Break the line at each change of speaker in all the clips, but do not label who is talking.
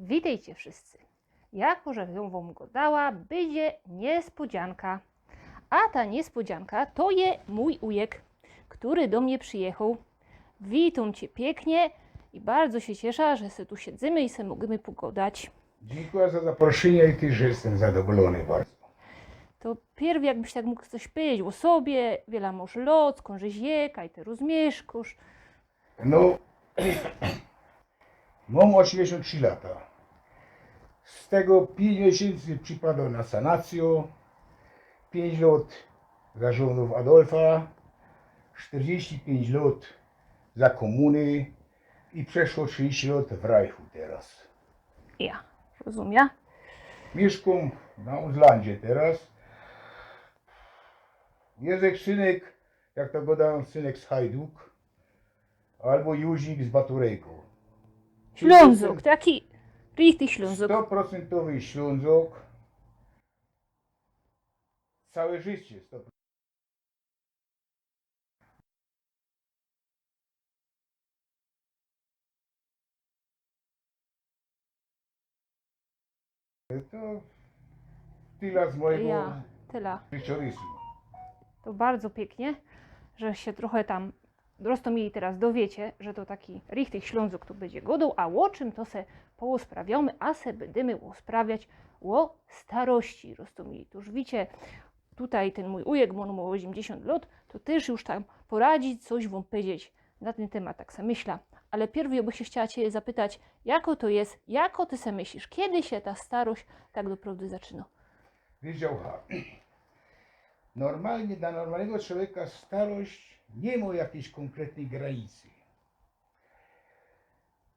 Witajcie wszyscy. Jako, że ją wam go dała, będzie niespodzianka. A ta niespodzianka to je mój ujek, który do mnie przyjechał. Witam cię pięknie i bardzo się cieszę, że se tu siedzimy i se możemy pogadać.
Dziękuję za zaproszenie i też jestem zadowolony bardzo.
To pierw jakbyś tak mógł coś powiedzieć o sobie, wiele masz lot, skąd żeś je, kaj ty rozmieszkasz.
No, mam 83 lata. Z tego 5 miesięcy przypadło na sanację, 5 lat za rządów Adolfa, 45 lat za komuny i przeszło 30 lat w Reichu teraz.
Ja, rozumiem?
Mieszkam na Uzlandzie teraz. Jezek synek, jak to gadają, synek z Hajduk, albo Józik z Baturejką.
Ślązok, taki richtig Ślązok.
100% Ślązok. Całe życie 100%. To tyle z mojego
Ja, tyle.
życiorysu.
To bardzo pięknie, że się trochę tam Rostomili teraz dowiecie, że to taki richtig Ślązok tu będzie godą, a o czym to se pousprawiamy, a se będziemy usprawiać o starości Rostomili. To już wiecie, tutaj ten mój ujek, bo on ma 80 lat, to też już tam poradzić, coś wam powiedzieć na ten temat, tak se myślę. Ale pierw ja bych się chciała Cię zapytać, jako to jest, jako Ty se myślisz, kiedy się ta starość tak naprawdę zaczyna?
Wiedział ha. Normalnie dla normalnego człowieka starość nie ma jakiejś konkretnej granicy.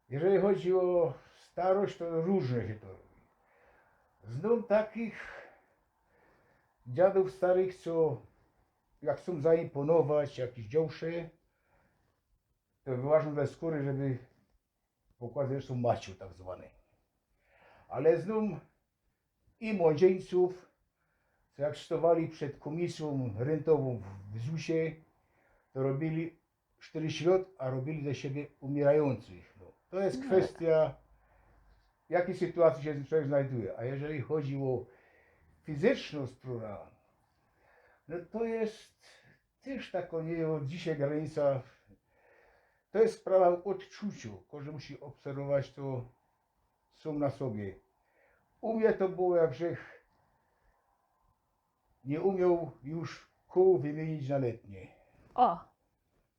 Jeżeli chodzi o starość, to różne się to robi. Znam takich dziadów starych, co jak chcą zaimponować jakieś dziąsze, to wyłażą ze skóry, żeby pokładać, że są maciu tak zwane. Ale znam i młodzieńców, co jak stawali przed komisją rentową w ZUS-ie, robili 40 lat, a robili ze siebie umierających. No, to jest
No
kwestia, w jakiej sytuacji się człowiek znajduje. A jeżeli chodzi o fizyczną stronę, no to jest też taka nie od dzisiaj granica. To jest sprawa odczuciu. Każdy musi obserwować to sam na sobie. U mnie to było jak grzech. Nie umiał już kół wymienić na letnie.
O,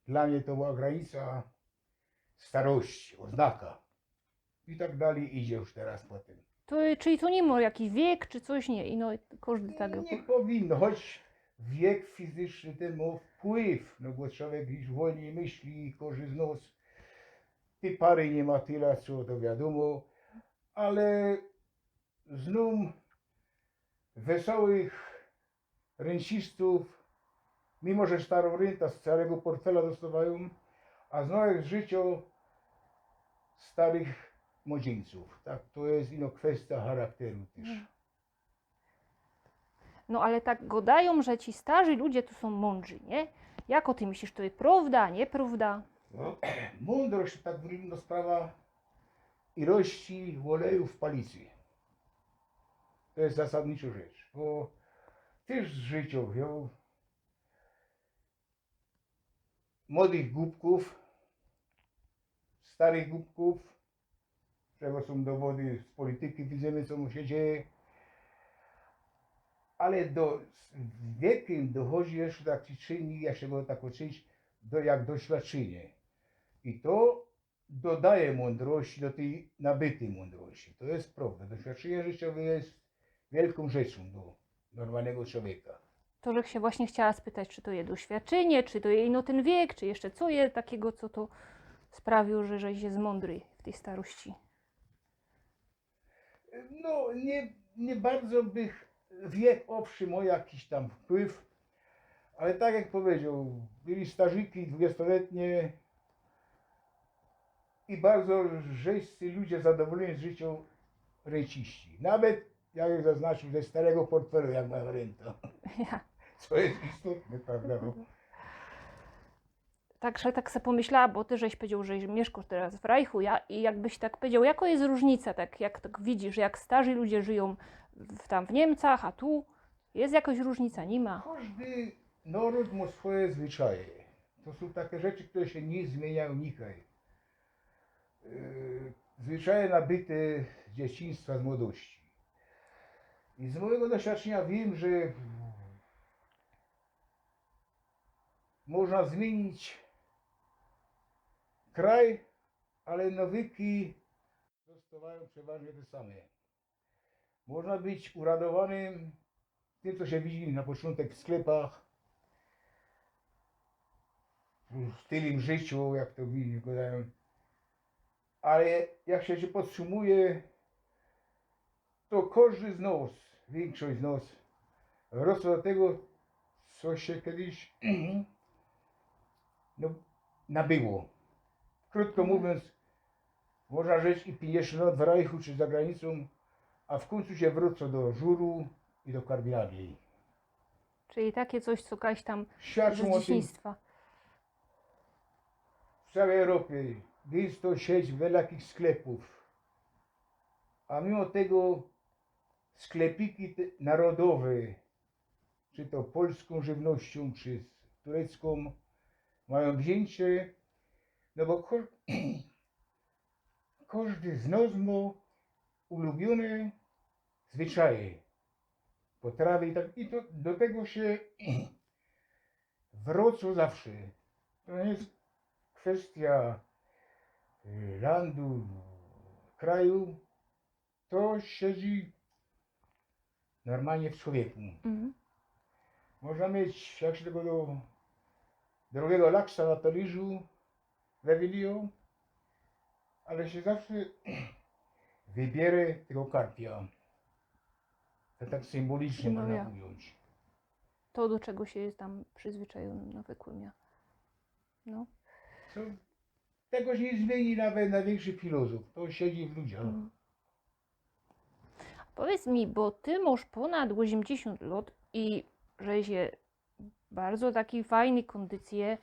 Dla mnie to była granica starości, oznaka. I tak dalej idzie już teraz po tym.
To, czyli to nie ma jakiś wiek, czy coś nie? I no, każdy tak.
Nie powinno, choć wiek fizyczny ten ma wpływ, no bo człowiek już wolniej myśli, korzy z nos. Ty pary nie ma tyle, co to wiadomo, ale znam wesołych rencistów, mimo że starą rentę z całego portfela dostawają, a znam z życia starych młodzieńców. Tak, to jest ino kwestia charakteru też.
No ale tak gadają, że ci starzy ludzie to są mądrzy, nie? Jak o tym myślisz, to jest prawda, nieprawda?
No, mądrość to tak wygląda sprawa ilości oleju w palicy. To jest zasadnicza rzecz, bo też z życia wziął młodych głupków, starych głupków, czego są dowody z polityki, widzimy co mu się dzieje, ale do, z wiekiem dochodzi jeszcze taki czynnik, jak się go tak uczyć, do, jak doświadczenie. I to dodaje mądrości do tej nabytej mądrości. To jest prawda. Doświadczenie życiowe jest wielką rzeczą do normalnego człowieka.
To, że się właśnie chciała spytać, czy to jest doświadczenie, czy to jest no ten wiek, czy jeszcze co jest takiego, co to sprawiło, że żeś jest mądry w tej starości.
No, nie, nie bardzo bych wiek owszem ma jakiś tam wpływ, ale tak jak powiedział, byli starzyki dwudziestoletnie i bardzo żeńscy ludzie zadowoleni z życia renciści. Nawet, jak zaznaczył, ze starego portfela, jak mają rentę.
Ja.
Co jest istotne, prawda? No.
Także tak sobie pomyślała, bo ty żeś powiedział, że mieszkasz teraz w Rajchu, ja, i jakbyś tak powiedział, jaka jest różnica, tak jak tak widzisz, jak starzy ludzie żyją w, tam w Niemcach, a tu jest jakaś różnica, nie ma.
Każdy naród ma swoje zwyczaje. To są takie rzeczy, które się nie zmieniają nikaj. Yy, Zwyczaje nabyte z dzieciństwa, z młodości. I z mojego doświadczenia wiem, że można zmienić kraj, ale nawyki zostawają przeważnie te same. Można być uradowanym tym, co się widzi na początek w sklepach, w stylem życiu, jak to widzi, wyglądają. Ale jak się, się podsumuje, to każdy z nas, większość z nas, rosła do tego, co się kiedyś no, nabyło. Krótko mówiąc, można żyć i 50 lat w Rajchu czy za granicą, a w końcu się wrócę do żuru i do karbinarii.
Czyli takie coś, co kaś tam
Świadczą
z dzieciństwa.
w całej Europie gęsto sieć wielkich sklepów. A mimo tego sklepiki narodowe, czy to polską żywnością, czy turecką, mają wzięcie, no bo każdy z nas ma ulubione zwyczaje, potrawy i tak, i to, do tego się wrócą zawsze. To nie jest kwestia y, landu, kraju, to siedzi normalnie w człowieku.
Mhm.
Można mieć, jak się tego do drugiego laksa na talerzu, Lewilio, ale się zawsze wybierę tego karpia. To tak symbolicznie
No
można
ja.
ująć.
To, do czego się jest tam przyzwyczajonym, nawykłym ja. No.
Co tego się nie zmieni nawet największy filozof. To siedzi w ludziach.
Mm. Powiedz mi, bo ty masz ponad 80 lat i żeś je bardzo taki fajny kondycję,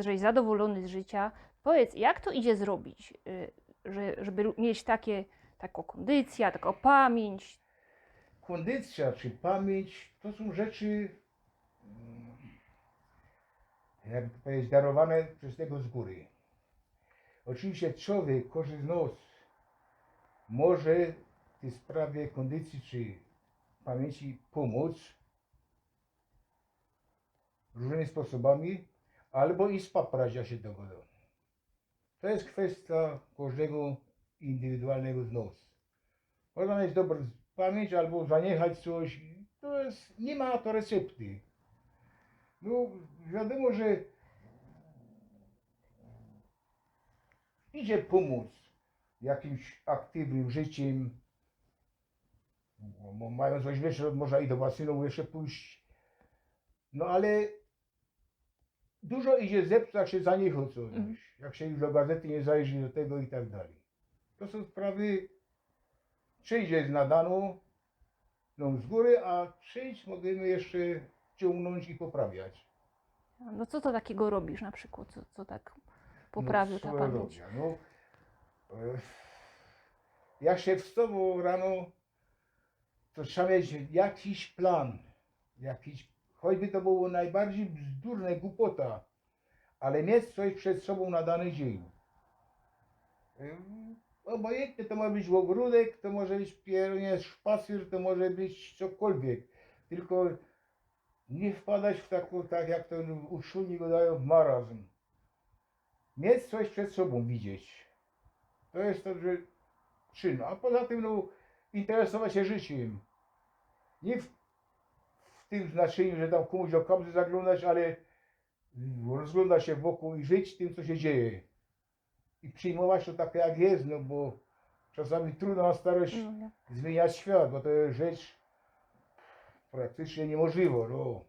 żeś zadowolony z życia. Powiedz, jak to idzie zrobić, y, że, żeby mieć takie, taką kondycję, taką pamięć?
kondycja czy pamięć to są rzeczy, mm, jak to powiedzieć, darowane przez tego z góry. Oczywiście człowiek, każdy z nas może w tej sprawie kondycji czy pamięci pomóc różnymi sposobami, albo i spaprać, jak się dogodą. To jest kwestia każdego indywidualnego z nas. Można mieć dobrą pamięć albo zaniechać coś. To jest, nie ma to recepty. No wiadomo, że idzie pomóc jakimś aktywnym życiem. Mając coś więcej, można i do basynu jeszcze pójść. No ale dużo idzie zepsuć, jak się zaniecha coś.
Mhm.
Jak się już do gazety nie zajrzy do tego i tak dalej. To są sprawy Część jest nadaną no, z góry, a część możemy jeszcze ciągnąć i poprawiać.
No co to takiego robisz na przykład, co, co tak poprawia
no,
ta pamięć?
robię? No, e, jak się wstało rano, to trzeba mieć jakiś plan. Jakiś, choćby to było najbardziej bzdurne głupota, ale mieć coś przed sobą na dany dzień. Obojętnie to może być ogródek, to może być piernie, szpacer, to może być cokolwiek. Tylko nie wpadać w taką, tak jak to uczulni go dają, marazm. Mieć coś przed sobą widzieć. To jest to, że czyn. A poza tym, no, interesować się życiem. Nie tym znaczeniu, że tam komuś do kabzy zaglądać, ale rozglądać się wokół i żyć tym, co się dzieje. I przyjmować to tak, jak jest, no bo czasami trudno na starość
No,
zmieniać świat, bo to jest rzecz praktycznie niemożliwa. No.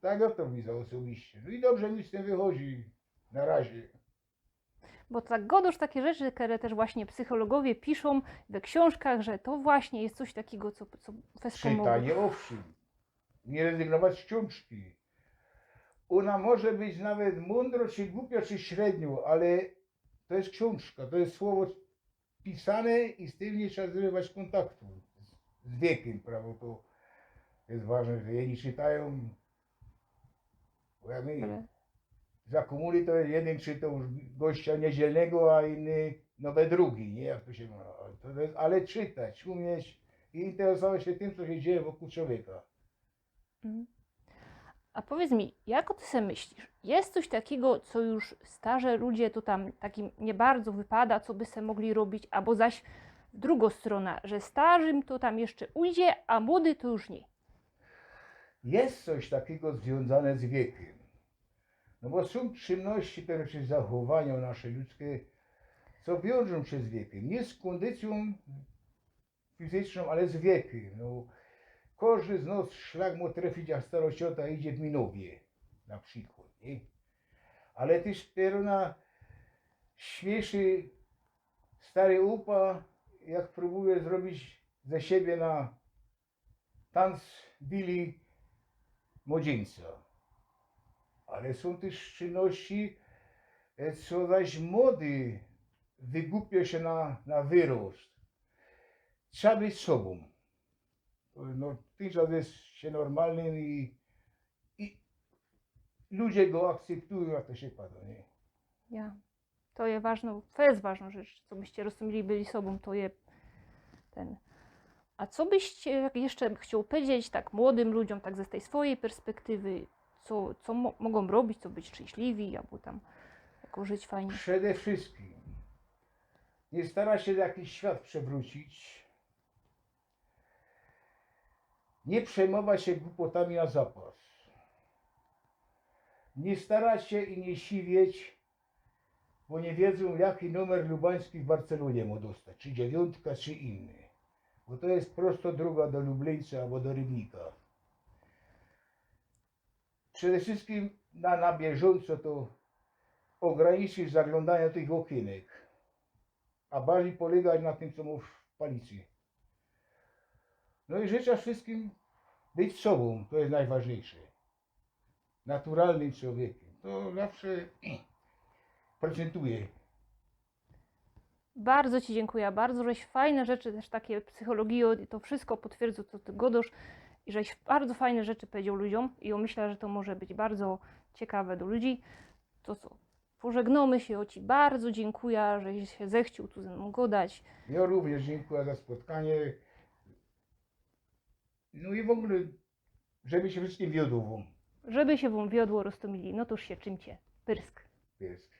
Tak ja to widzę osobiście. No i dobrze mi z tym wychodzi na razie.
Bo tak godosz takie rzeczy, które też właśnie psychologowie piszą we książkach, że to właśnie jest coś takiego, co, co wespomogło.
Czytanie owszem. Nie rezygnować z książki. ona może być nawet mądro, czy głupio, czy średnio, ale to jest książka, to jest słowo pisane i z tym nie trzeba zrywać kontaktu z, wiekiem, prawda? To jest ważne, że jedni czytają, bo jak my,
Ale
za komuny to jeden czytał gościa niedzielnego, a inny nawet drugi, nie? Jak to się ma. Ale czytać, umieć i interesować się tym, co się dzieje wokół człowieka.
Mhm. A powiedz mi, jak ty sobie myślisz? Jest coś takiego, co już starzy ludzie to tam takim nie bardzo wypada, co by se mogli robić, albo zaś drugą stronę, że starzym to tam jeszcze ujdzie, a młody to już nie.
Jest coś takiego związane z wiekiem. No bo są czynności, pewne czy zachowania nasze ludzkie, co wiążą się z wiekiem. Nie z kondycją fizyczną, ale z wiekiem. No, każdy z nas szlak mu trafić, a starociota idzie minowie, na przykład. Nie? Ale też pewna śmieszy stary upa, jak próbuje zrobić ze siebie na tanc bili młodzieńca. Ale są też czynności, e, co zaś młody wygłupia się na, na wyrost. Trzeba być sobą. No, czas jest się normalnym i, i ludzie go akceptują, jak to się pada, nie?
Ja. To jest ważną, to jest ważna rzecz, co byście rozumili, byli sobą, to je ten. A co byście jeszcze chciał powiedzieć tak młodym ludziom, tak ze tej swojej perspektywy, co, co mo- mogą robić, co być szczęśliwi, albo tam jako żyć fajnie?
Przede wszystkim nie stara się jakiś świat przewrócić. Nie przejmować się głupotami na zapas. Nie starać się i nie siwieć, bo nie wiedzą jaki numer lubański w Barcelonie mu dostać, czy dziewiątka, czy inny. Bo to jest prosto droga do Lublińca albo do Rybnika. Przede wszystkim na, na bieżąco to ograniczyć zaglądanie tych okienek, a bardziej polegać na tym, co mów w palicy. No i życzę wszystkim być sobą, to jest najważniejsze. Naturalnym człowiekiem. To zawsze procentuje.
Bardzo Ci dziękuję, bardzo, żeś fajne rzeczy, też takie psychologii, i to wszystko potwierdza, co Ty godosz i żeś bardzo fajne rzeczy powiedział ludziom i myślę, że to może być bardzo ciekawe do ludzi. To co, pożegnamy się, o Ci bardzo dziękuję, żeś się zechciał tu ze mną gadać.
Ja również dziękuję za spotkanie. No i w ogóle, żeby się wszystkim wiodło wam.
Żeby się Wam wiodło, roztomili, no toż się czymcie, pyrsk.
Jest.